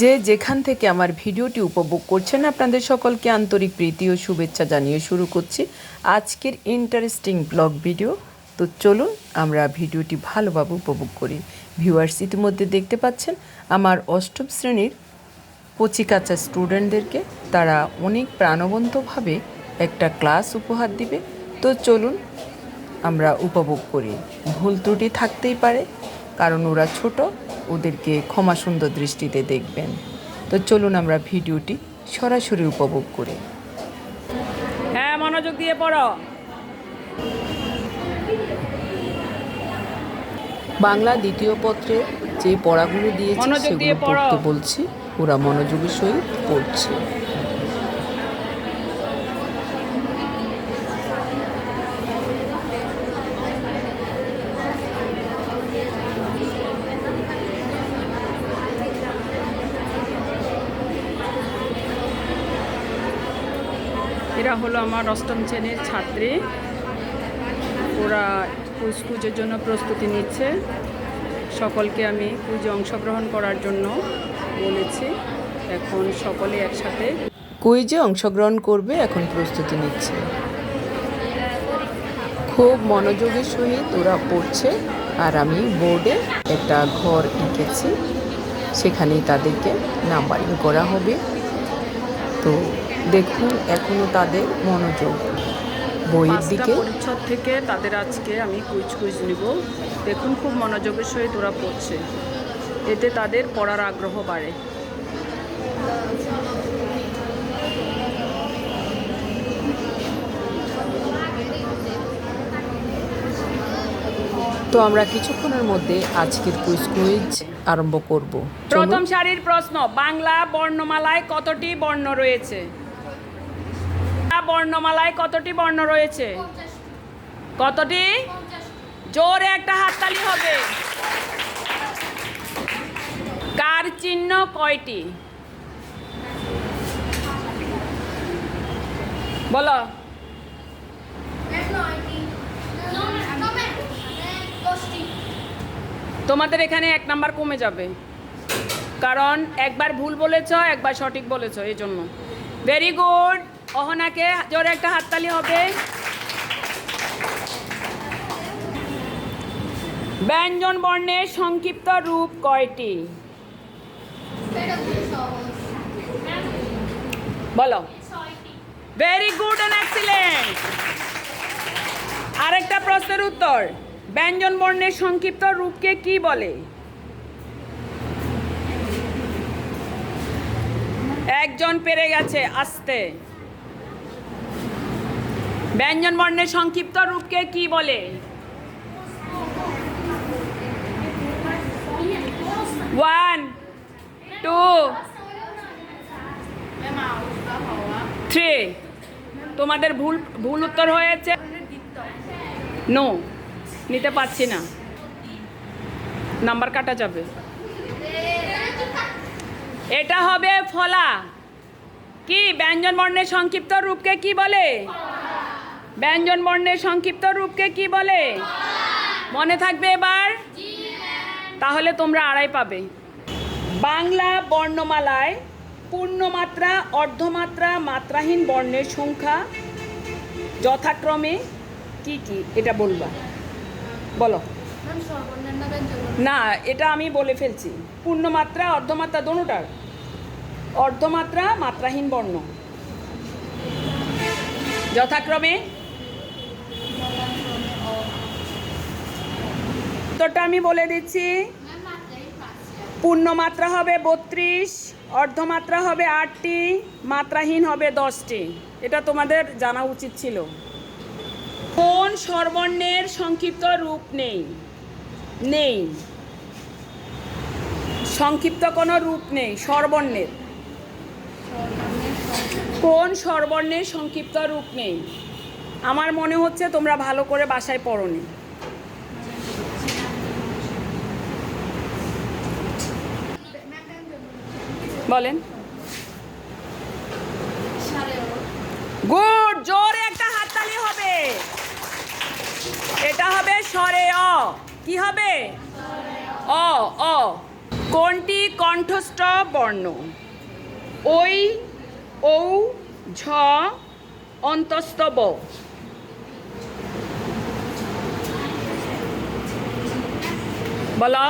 যে যেখান থেকে আমার ভিডিওটি উপভোগ করছেন, আপনাদের সকলকে আন্তরিক প্রীতি ও শুভেচ্ছা জানিয়ে শুরু করছি আজকের ইন্টারেস্টিং ব্লগ ভিডিও তো চলুন আমরা ভিডিওটি ভালোভাবে উপভোগ করি। ভিউয়ার্স ইতিমধ্যে দেখতে পাচ্ছেন, আমার অষ্টম শ্রেণির কচিকাচা স্টুডেন্টদেরকে তারা অনেক প্রাণবন্তভাবে একটা ক্লাস উপহার দিবে। তো চলুন আমরা উপভোগ করি। ভুল ত্রুটি থাকতেই পারে। কারণ ওরা ছোট ওদেরকে ক্ষমা সুন্দর দৃষ্টিতে দেখবেন। তো চলুন আমরা ভিডিওটি সরাসরি উপভোগ করি। হ্যাঁ মনোযোগ দিয়ে পড়ো। বাংলা দ্বিতীয় পত্রে যে পড়াগুলো দিয়েছে সেগুলো পড়তে বলছি ওরা মনোযোগের সহিত পড়ছে। এরা হলো আমার অষ্টম শ্রেণির ছাত্রী। ওরা কুইজের জন্য প্রস্তুতি নিচ্ছে। সকলকে আমি কুইজে অংশগ্রহণ করার জন্য বলেছি। এখন সকলে একসাথে কুইজে অংশগ্রহণ করবে, এখন প্রস্তুতি নিচ্ছে। খুব মনোযোগের সহিত ওরা পড়ছে, আর আমি বোর্ডে একটা ঘর এঁকেছি। সেখানেই তাদেরকে নাম্বারিং করা হবে। তো দেখুন এখনও তাদের মনোযোগ। বইয়ের দিকে। পরিচ্ছদ থেকে তাদের আজকে আমি কুইজ কুইজ নিব। দেখুন খুব মনোযোগের সহিত ওরা পড়ছে। এতে তাদের পড়ার আগ্রহ বাড়ে। তো আমরা কিছুক্ষণের মধ্যে আজকের কুইজ কুইজ আরম্ভ করব। প্রথম সারির প্রশ্ন, বাংলা বর্ণমালায় কতটি বর্ণ রয়েছে? বর্ণমালায় কতটি বর্ণ রয়েছে? কতটি? জোরে একটা হাততালি হবে। কার চিহ্ন কয়টি? বলো। তোমাদের এখানে এক নাম্বার কমে যাবে। কারণ একবার ভুল বলেছ, একবার সঠিক বলেছ, এই জন্য। ভেরি গুড অহনাকে জোরে একটা হাততালি হবে। ব্যঞ্জন বর্ণের সংক্ষিপ্ত রূপ কয়টি? বলো। ভেরি গুড অ্যান্ড এক্সিলেন্ট আরেকটা প্রশ্নের উত্তর। ব্যঞ্জন বর্ণের সংক্ষিপ্ত রূপকে কি বলে? একজন পেরে গেছে, আসতে। ব্যঞ্জন বর্ণের সংক্ষিপ্ত রূপকে কি বলে? ওয়ান টু থ্রি তোমাদের ভুল ভুল উত্তর হয়েছে? নো নিতে পারছি না। নাম্বার কাটা যাবে। এটা হবে ফলা। কি, ব্যঞ্জন বর্ণের সংক্ষিপ্ত রূপকে কি বলে? ব্যঞ্জন বর্ণের সংক্ষিপ্ত রূপকে কি বলে? মনে থাকবে এবার? তাহলে তোমরা আড়াই পাবে। বাংলা বর্ণমালায় পূর্ণমাত্রা, অর্ধমাত্রা, মাত্রাহীন বর্ণের সংখ্যা যথাক্রমে কি কি? এটা বলবা। বলো। না এটা আমি বলে ফেলছি। পূর্ণমাত্রা অর্ধমাত্রা দোনোটার অর্ধমাত্রা মাত্রাহীন বর্ণ। যথাক্রমে? উত্তরটা আমি বলে দিচ্ছি। পূর্ণমাত্রা হবে বত্রিশ অর্ধমাত্রা হবে আটটি মাত্রাহীন হবে দশটি। এটা তোমাদের জানা উচিত ছিল। স্বরবর্ণের সংক্ষিপ্ত রূপ নেই। নেই। সংক্ষিপ্ত কোনো রূপ নেই স্বরবর্ণের কোন স্বরবর্ণের সংক্ষিপ্ত রূপ নেই? আমার মনে হচ্ছে তোমরা ভালো করে বাসায় পড়নি। বলেন। গুড জোরে একটা হাততালি হবে এটা হবে স্বরে অ। কি হবে? অ অ। কোনটি কণ্ঠস্থ বর্ণ ওই ঔ, ঝ অন্তস্থ ব বলো।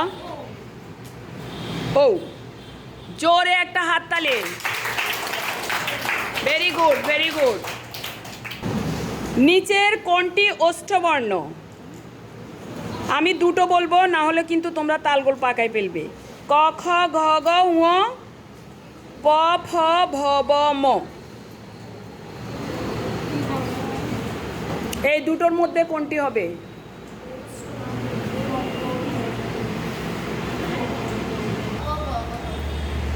ও জোরে একটা হাততালি। ভেরি গুড ভেরি গুড নিচের কোনটি ওষ্ঠবর্ণ? আমি দুটো বলব, না হলে কিন্তু তোমরা তালগোল পাকায় ফেলবে। ক, খ, ঘ, গ উ প, ফ, ভ, ব, ম। এই দুটোর মধ্যে কোনটি হবে?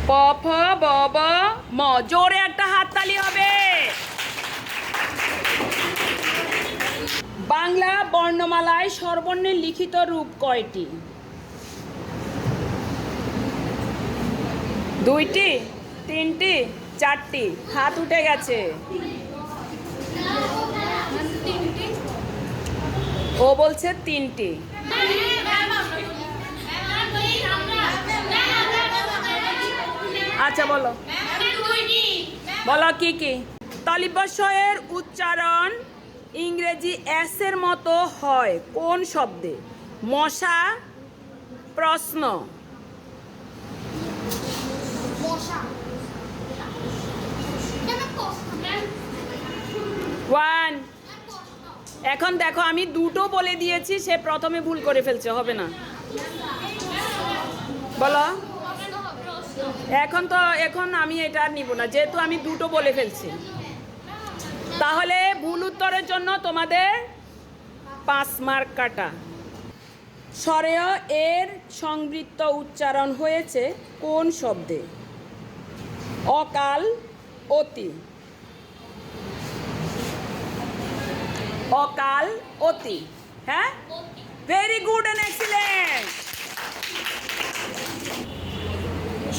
প, ফ, ব ব, ম। জোরে একটা হাততালি হবে। বর্ণমালায় স্বরবর্ণের লিখিত রূপ কয়টি? দুইটি, তিনটি, চারটি? হাত উঠে গেছে। ও বলছে তিনটি। আচ্ছা বলো। বলো কি কি? তালিবাশয়ের উচ্চারণ ইংরেজি এস এর মতো হয় কোন শব্দে? মশা প্রশ্ন। ওয়ান। এখন দেখো আমি দুটো বলে দিয়েছি সে প্রথমে ভুল করে ফেলছে হবে না? বলো। এখন তো এখন আমি এটা আর নিব না যেহেতু আমি দুটো বলে ফেলছি। তাহলে ভুল উত্তরের জন্য তোমাদের পাঁচ মার্ক কাটা। স্বরেয় এর সংবৃত্ত উচ্চারণ হয়েছে কোন শব্দে? অকাল, অতি। অকাল, অতি। হ্যাঁ? ভেরি গুড অ্যান্ড এক্সিলেন্ট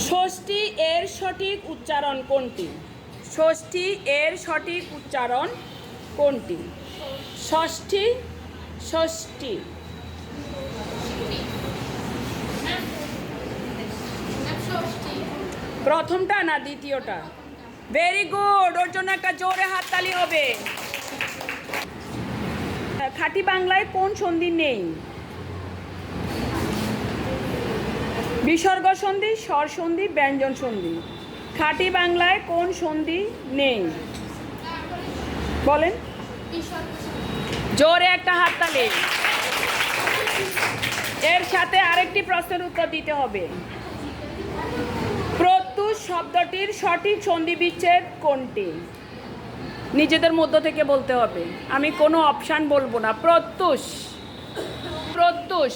ষষ্ঠী এর সঠিক উচ্চারণ কোনটি? ষষ্ঠী এর সঠিক উচ্চারণ কোনটি? ষষ্ঠী ষষ্ঠী। প্রথমটা না দ্বিতীয়টা? ভেরি গুড ওর জন্য একটা জোরে হাততালি হবে। খাঁটি বাংলায় কোন সন্ধি নেই? বিসর্গ সন্ধি, স্বর সন্ধি, ব্যঞ্জন সন্ধি। খাঁটি বাংলায় কোন সন্ধি নেই? বলেন। জোরে একটা হাততালি। এর সাথে আরেকটি প্রশ্নের উত্তর দিতে হবে। প্রত্যুষ শব্দটির সঠিক সন্ধি বিচ্ছেদ কোনটি? নিজেদের মধ্য থেকে বলতে হবে। আমি কোনো অপশান বলব না। প্রত্যুষ। প্রত্যুষ।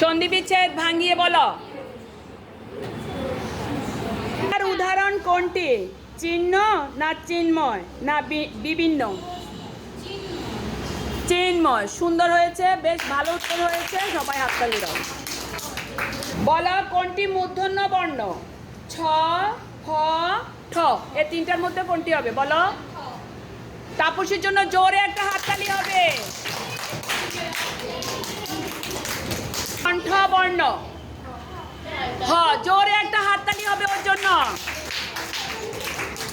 সন্ধি বিচ্ছেদ ভাঙিয়ে বলো আর উদাহরণ কোনটি চিহ্ন না চিন্ময়? না বিভিন্ন চিন্ময়। সুন্দর হয়েছে, বেশ ভালো উত্তর হয়েছে। সবাই হাততালি দাও। বলা, কোনটি মূর্ধন্য বর্ণ? ছ ফ ঠ। এ তিনটার মধ্যে কোনটি হবে? বলো। তাপসীর জন্য জোরে একটা হাততালি হবে। কণ্ঠ বর্ণ। হ, জোরে একটা হাততালি হবে ওর জন্য।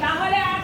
তাহলে আর